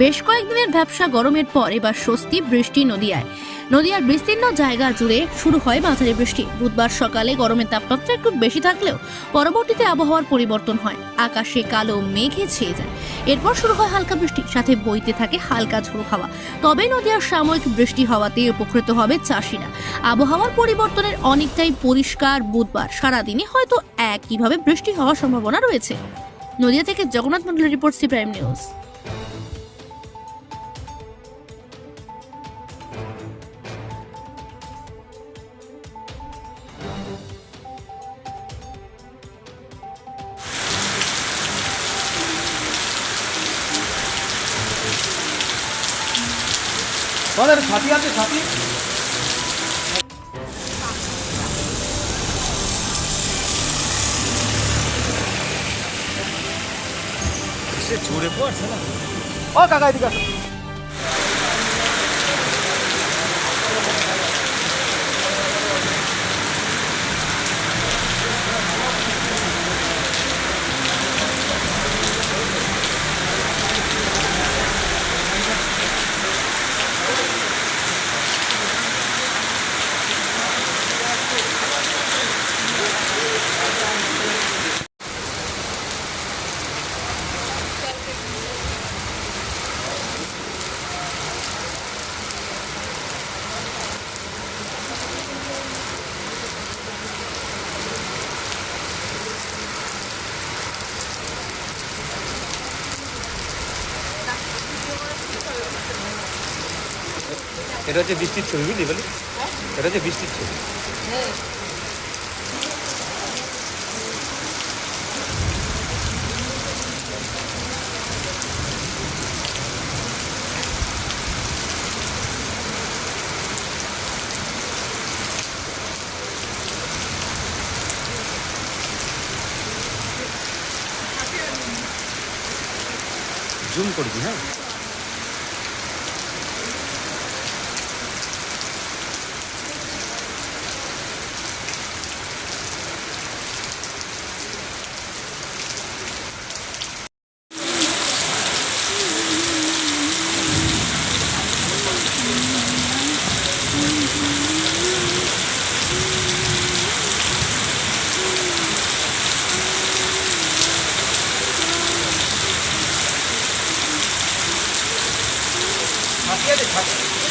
বেশ কয়েকদিনের ব্যবসা গরমের পর এবার স্বস্তি বৃষ্টি নদিয়ায়। নদিয়ার বিস্তীর্ণ জায়গা জুড়ে শুরু হয় মাঝারি বৃষ্টি। বুধবার সকালে গরমের তাপমাত্রা একটু বেশি থাকলেও পরবর্তীতে আবহাওয়ার পরিবর্তন হয়। আকাশে কালো মেঘে ছেয়ে যায়। এরপর শুরু হয় হালকা বৃষ্টি, সাথে বইতে থাকে হালকা ঝোড়ো হাওয়া। তবে নদিয়ার সাময়িক বৃষ্টি হওয়াতে উপকৃত হবে চাষিরা। আবহাওয়ার পরিবর্তনের অনেকটাই পরিষ্কার বুধবার। সারাদিনই হয়তো একইভাবে বৃষ্টি হওয়ার সম্ভাবনা রয়েছে। নদিয়া থেকে জগন্নাথ মন্ডলের রিপোর্ট সি প্রাইম নিউজ। আমাদের ছাতি আছে ছাতি। জোরে পড়ছে না? ও কাকা এদিকে এটা হচ্ছে বৃষ্টির ছবি বুঝলি বলি? এটা হচ্ছে বৃষ্টির ছবি। জুম করবি হ্যাঁ? ঠিক আছে